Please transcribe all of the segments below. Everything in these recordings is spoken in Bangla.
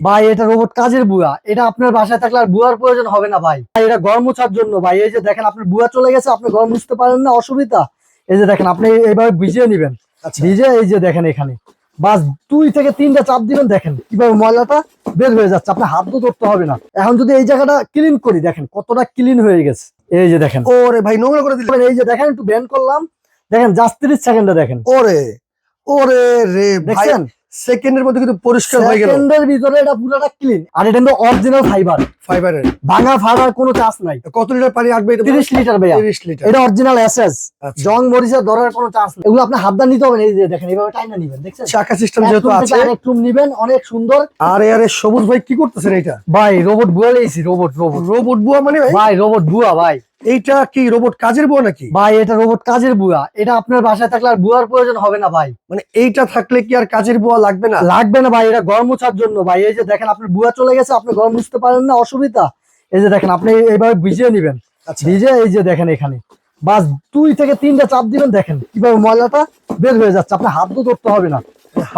ভাই এটা রোবট কাজের বুয়া। এটা আপনার বাসায় থাকলে আর বুয়ার প্রয়োজন হবে না ভাই। ভাই, এটা গরম মোছার জন্য ভাই। এই যে দেখেন আপনার বুয়া চলে গেছে আপনি গরম মুছতে পারেন না অসুবিধা। এই যে দেখেন আপনি এইভাবে ভিজিয়ে নেবেন। আচ্ছা। ভিজে এই যে দেখেন এখানে। বাস দুই থেকে তিনটা চাপ দিবেন দেখেন কীভাবে ময়লাটা বের হয়ে যাচ্ছে। আপনার হাত দিয়ে ধরতে হবে না। এখন যদি এই জায়গাটা ক্লিন করি দেখেন কতটা ক্লিন হয়ে গেছে। এই যে দেখেন। ওরে ভাই নোংরা করে দিলে এই যে দেখেন একটু ব্যান করলাম। দেখেন জাস্ট তিরিশ সেকেন্ডে দেখেন। ওরে ওরে রে ভাই। দেখছেন? সেকেন্ডের মধ্যে কিন্তু পরিষ্কার হয়ে গেল। সেকেন্ডের ভিতরে এটা পুরোটা ক্লিন আর এটা কিন্তু অরিজিনাল ফাইবার ফাইবারের ভাঙা ফাড়ার কোনো চান্স নাই। কত লিটার পানি রাখবে এটা? তিরিশ লিটার ভাইয়া। 30 লিটার এটা অরিজিনাল এসএস আচ্ছা। জং মরিচের ধরার কোনো চান্স নেই। এগুলো আপনি হাত দিয়ে নিতে হবে এই যে দেখেন এইভাবে টাইনা নিবেন দেখছেন? শাখা সিস্টেম যেহেতু আছে। আরেক room নিবেন অনেক সুন্দর। আরে আরে সবুজ ভাই কি করতেছেন এটা? ভাই রোবট বুয়া লেগেছি রোবট রোবট রোবট বুয়া মানে ভাই? ভাই রোবট বুয়া ভাই। এইটা কি রোবট কাজের বুয়া নাকি? ভাই এটা রোবট কাজের বুয়া। এটা আপনার বাসায় থাকলে আর বুয়ার প্রয়োজন হবে না ভাই। মানে এইটা থাকলে কি আর কাজের বুয়া লাগবে না? লাগবে না ভাই এটা গরম মোছার জন্য। ভাই এই যে দেখেন আপনার বুয়া চলে গেছে আপনি গরম মুছতে পারেন না অসুবিধা। এই যে দেখেন আপনি এইভাবে ভিজিয়ে নেবেন। আচ্ছা। ভিজে এই যে দেখেন এখানে। বাস দুই থেকে তিনটা চাপ দিবেন দেখেন কীভাবে ময়লাটা বের হয়ে যাচ্ছে। আপনার হাত তো ধরতে হবে না।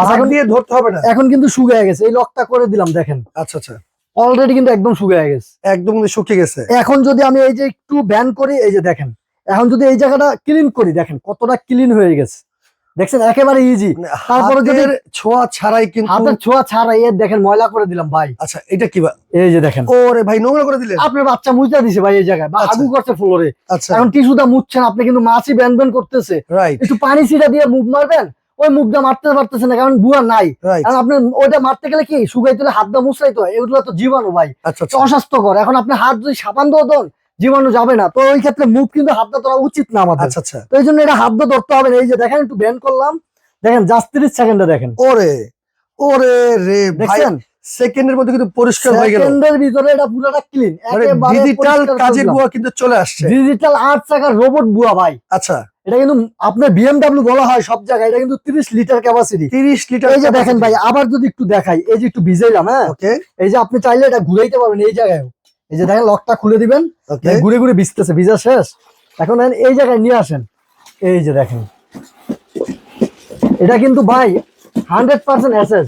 এখন দিয়ে ধরতে হবে না? এখন কিন্তু শুকিয়ে গেছে। এই লকটা করে দিলাম দেখেন। আচ্ছা আচ্ছা। অলরেডি কিন্তু একদম শুকিয়ে গেছে। একদম শুকিয়ে গেছে। এখন যদি আমি এই যে একটু ব্যান করি এই যে দেখেন এখন যদি এই জায়গাটা ক্লিন করি দেখেন কতটা ক্লিন হয়ে গেছে। দেখছেন? একেবারে ইজি তারপরে যদি- ছোঁয়া ছাড়াই কিন্তু হাতের ছোঁয়া ছাড়াই এর দেখেন ময়লা করে দিলাম ভাই। আচ্ছা এটা কি এই যে দেখেন। ওরে ভাই নোংরা করে দিলেন। আপনার বাচ্চা মুজা দিছে ভাই এই জায়গায় বা আচ্ছা। আগু করছে ফ্লোরে আচ্ছা। এখন টিস্যুটা মুছছেন আপনি কিন্তু মাছি ব্যান ব্যান করতেছে। রাইট একটু পানি ছিটা দিয়ে মুখ মারবেন ওই মুখটা মারতে পারতেছে না কারণ বুয়া নাই। কারণ আপনি ওইটা মারতে গেলে কি শুকাই তুলে হাত দা মুছলাই তো। এগুলো তো জীবাণু ভাই। আচ্ছা আচ্ছা। অস্বাস্থ্যকর। এখন আপনি হাত যদি সাবান দিয়ে দেন জীবাণু যাবে না। তো ওই ক্ষেত্রে মুখ কিন্তু হাত দা ধরা উচিত না আমাদের। আচ্ছা আচ্ছা। তো এই জন্য এটা হাত দা ধরতে হবে না। এই যে দেখেন একটু ব্যান করলাম। দেখেন জাস্ট তিরিশ সেকেন্ডে দেখেন। ওরে ওরে রে দেখছেন? সেকেন্ডের মধ্যে কিন্তু পরিষ্কার হয়ে গেল। সেকেন্ডের ভিতরে এটা পুরোটা ক্লিন মানে ডিজিটাল কাজের বুয়া কিন্তু চলে আসছে। ডিজিটাল আট চাকার রোবট বুয়া ভাই। আচ্ছা। এটা কিন্তু আপনার বিএমডাব্লিউ বলা হয় সব জায়গায় এটা কিন্তু তিরিশ লিটার ক্যাপাসিটি তিরিশ লিটার এই যে দেখেন ভাই আবার যদি একটু দেখাই এই যে একটু ভিজাইলাম হ্যাঁ? ওকে। এই যে আপনি চাইলে এটা ঘুরাইতে পারবেন এই জায়গায় এই যে দেখেন লকটা খুলে দিবেন ওকে। ঘুরে ঘুরে ভিজতেছে ভিজা শেষ। এখন এই জায়গায় নিয়ে আসেন। এই যে দেখেন। এটা কিন্তু ভাই hundred percent access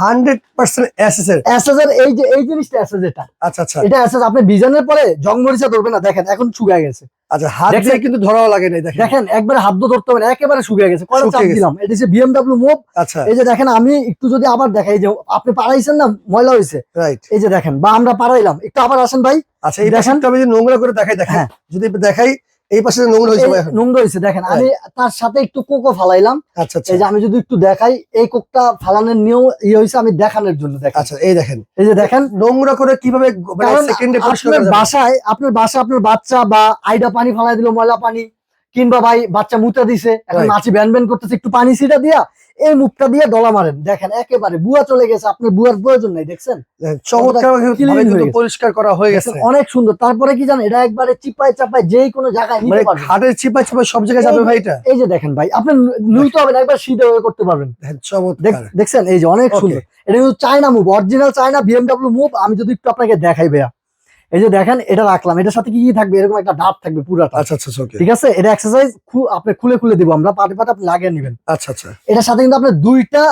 hundred percent এসএসএর access এই যে এই জিনিসটা অ্যাসেস এটা। আচ্ছা আচ্ছা। এটা অ্যাসেস আপনি ভিজানের পরে জং ধরবে না দেখেন এখন শুকায় গেছে। আচ্ছা হাত দেখছেন? দিয়ে কিন্তু ধরাও লাগে নাই দেখেন। দেখেন একবারে হাত ধরতে হবে একেবারে শুকিয়ে গেছে কয়টা চাপ দিলাম। এটা হচ্ছে বিএমডাব্লিউ মুভ আচ্ছা। এই যে দেখেন আমি একটু যদি আবার দেখাই যে আপনি পাড়াইছেন না ময়লা হয়েছে। রাইট এই যে দেখেন বা আমরা পাড়াইলাম একটু আবার আসেন ভাই। আচ্ছা এই দেখেন। যদি নোংরা করে দেখাই দেখেন। হ্যাঁ। যদি দেখাই এই পাশে নোংরা হয়েছে ভাই নোংরা হয়েছে দেখেন আমি তার সাথে একটু কোকো ফালাইলাম। আচ্ছা আচ্ছা। এই যে আমি যদি একটু দেখাই এই কোকটা ফালানোর নিয়ম ইয়ে হয়েছে আমি দেখানোর জন্য দেখেন। আচ্ছা এই দেখেন। এই যে দেখেন। নোংরা করে কীভাবে মানে সেকেন্ডে পরিষ্কার আপনার করা যাবে? বাসায় আপনার বাসা আপনার বাচ্চা বা আইডা পানি ফালাই দিল ময়লা পানি কিংবা ভাই বাচ্চা মুতা দিছে এখন. মাছি ব্যান ব্যান করতেছে একটু পানি ছিটা দিয়া এই মুখটা দিয়ে ডলা মারেন। দেখেন একেবারে বুয়া চলে গেছে আপনার বুয়ার প্রয়োজন নাই দেখছেন। পরিষ্কার করা হয়ে গেছে। অনেক সুন্দর। তারপরে কি জানেন এটা একবারে চিপায় চাপায় যেই কোনো জায়গায় মানে নিতে পারবেন। খাটের চিপা চিপা সব জায়গায় যাবে এই- ভাই এটা? এই যে দেখেন ভাই আপনি নুইতে হবে না একবার সিধে হয়ে করতে পারবেন। দেখেন, দেখছেন? এই যে অনেক সুন্দর। এটা কিন্তু China move original China BMW move আমি যদি একটু আপনাকে দেখাই ভাইয়া। এই যে দেখেন এটা রাখলাম। এটার সাথে কি কি থাকবে? এরকম একটা ডাব থাকবে পুরাটা। আচ্ছা আচ্ছা ওকে ঠিক আছে? এটা এক্সারসাইজ আপনি খুলে খুলে দিব আমরা পাটে পাটে আপনি লাগিয়ে নেবেন। আচ্ছা আচ্ছা। এটার সাথে কিন্তু আপনার দুইটা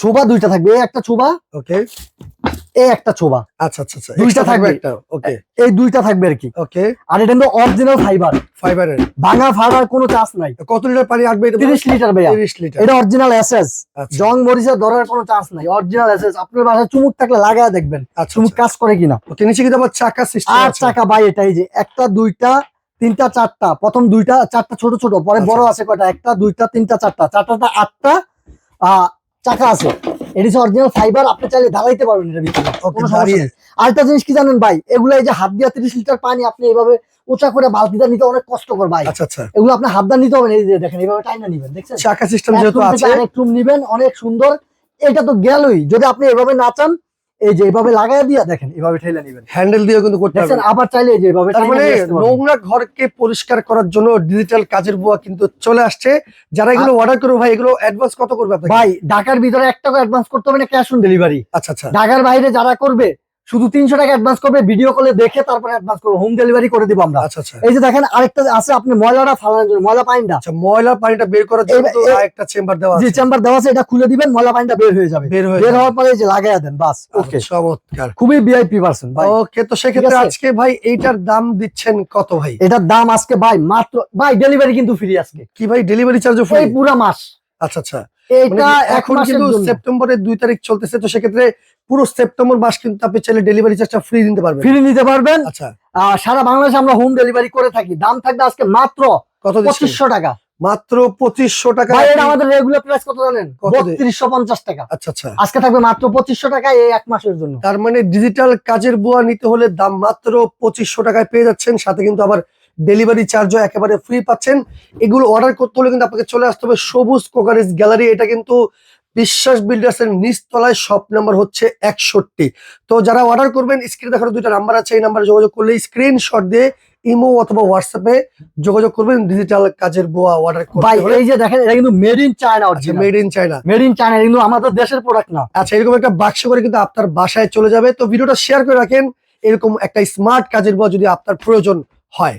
ছোবা দুইটা থাকবে। এই একটা ছোবা ওকে এই একটা ছোবা। আচ্ছা আচ্ছা আচ্ছা দুইটা থাকবে। একটা ওকে এই দুইটা থাকবে আর কি। ওকে আর এটা কিন্তু অরিজিনাল ফাইবার ফাইবারের ভাঙা ফাড়ার কোনো চান্স নাই। কত লিটার পানি এটা লিটার ভাইয়া। 30 লিটার এটা অরিজিনাল এসএস আচ্ছা। জং ধরার কোনো চান্স নাই। অরিজিনাল এসএস আপনার বাসায় চুমুক থাকলে লাগায় দেখবেন। আচ্ছা চুমুক কাজ করে কিনা। ওকে নিচে কিন্তু আবার চাকা সিস্টেম যে একটা দুইটা তিনটা চারটা। প্রথম দুইটা চারটা ছোট ছোট। পরে। বড় আছে কয়টা? একটা দুইটা তিনটা চারটা। চারটাটা আটটা আহ, চাকা আছে। এটি অরিজিনাল ফাইবার আপনি চাইলে ঢালাইতে পারবেন এটার ভিতরে। কোনো সমস্যা দাঁড়িয়ে। নেই। জিনিস কি জানেন ভাই? এগুলো এই যে হাত দিয়ে তিরিশ লিটার পানি আপনি এইভাবে উঁচা করে বালতিটা নিতে অনেক কষ্টকর ভাই। আচ্ছা আচ্ছা। এগুলো আপনি হাত দিয়ে নিতে হবে এই যে দেখেন এইভাবে টাইনা নিবেন দেখছেন? চাকা সিস্টেম যেহেতু আছে। আরেক room নিবেন অনেক সুন্দর। এটা তো গেলই। যদি আপনি এভাবে না চান এই যে এভাবে লাগাই দিয়া দেখেন এভাবে ঠেলে নেবেন। হ্যান্ডেল দিয়ে কিন্তু করতে পারবেন আবার চাইলে এই যে এভাবে তার মানে। নোংরা ঘরকে পরিষ্কার করার জন্য ডিজিটাল কাজের বুয়া কিন্তু চলে আসছে। যারা এগুলো অর্ডার করবে ভাই এগুলো অ্যাডভান্স কত করবে ভাই ঢাকার ভিতরে এক টাকা অ্যাডভান্স করতে হবে না ক্যাশ অন ডেলিভারি আচ্ছা আচ্ছা। ঢাকার বাইরে যারা করবে শুধু তিনশো টাকা অ্যাডভান্স করবে ভিডিও কলে দেখে তারপরে অ্যাডভান্স করব হোম ডেলিভারি করে দিব আমরা। আচ্ছা আচ্ছা। এই যে দেখেন আরেকটা আছে আপনি ময়লাটা ফালানোর জন্য ময়লা পানিটা। আচ্ছা ময়লার পানিটা বের করার জন্য একটা চেম্বার দেওয়া যে আছে। চেম্বার দেওয়া আছে এটা খুলে দিবেন ময়লা পানিটা বের হয়ে যাবে। বের হয়ে বের হওয়ার পরে যে লাগাইয়া দেন বাস। ওকে আচ্ছা, চমৎকার। খুবই ভিআইপি পার্সন ভাই। ওকে তো সেক্ষেত্রে আজকে ভাই এইটার দাম দিচ্ছেন কত ভাই? এটার দাম আজকে ভাই মাত্র ভাই ডেলিভারি কিন্তু ফ্রি আজকে। কি ভাই ডেলিভারি চার্জও ফ্রি পুরা মাস। আচ্ছা আচ্ছা। মানে এখন কিন্তু সেপ্টেম্বরের দুই তারিখ চলতেছে তো সেক্ষেত্রে পুরো সেপ্টেম্বর মাস কিন্তু আপনি চাইলে ডেলিভারি চার্জটা ফ্রি দিতে পারবেন। ফ্রি নিতে পারবেন। আচ্ছা। সারা বাংলাদেশে আমরা হোম ডেলিভারি করে থাকি। দাম থাকবে আজকে মাত্র কত পঁচিশশো টাকা। মাত্র পঁচিশশো টাকা আমাদের রেগুলার প্রাইস কত জানেন? বত্রিশশো পঞ্চাশ টাকা। আচ্ছা আচ্ছা। আজকে থাকবে মাত্র পঁচিশশো টাকা এই এক মাসের জন্য। তার মানে ডিজিটাল কাজের বুয়া নিতে হলে দাম মাত্র পঁচিশশো টাকায় পেয়ে যাচ্ছেন সাথে কিন্তু আবার ডেলিভারি চার্জও একেবারে ফ্রি পাচ্ছেন। এগুলো অর্ডার করতে হলে কিন্তু আপনাকে চলে আসতে হবে সবুজ কোকারিজ গ্যালারি। এটা কিন্তু বিশ্বাস বিল্ডার্স এর নিচতলায় শপ নাম্বার হচ্ছে একষট্টি। তো যারা অর্ডার করবেন স্ক্রিনে দেখানো দুইটা নাম্বার আছে এই নাম্বারে যোগাযোগ করলে স্ক্রিনশট দিয়ে ইমো অথবা হোয়াটসঅ্যাপে যোগাযোগ করবেন ডিজিটাল কাজের বোয়া অর্ডার ভাই এই যে দেখেন এটা কিন্তু মেড ইন চায়না আচ্ছা made in China made in China কিন্তু আমাদের দেশের প্রোডাক্ট না। আচ্ছা এরকম একটা বাক্স করে কিন্তু আপনার বাসায় চলে যাবে। তো ভিডিওটা শেয়ার করে রাখেন এরকম একটা স্মার্ট কাজের বয় যদি আপনার প্রয়োজন হয়।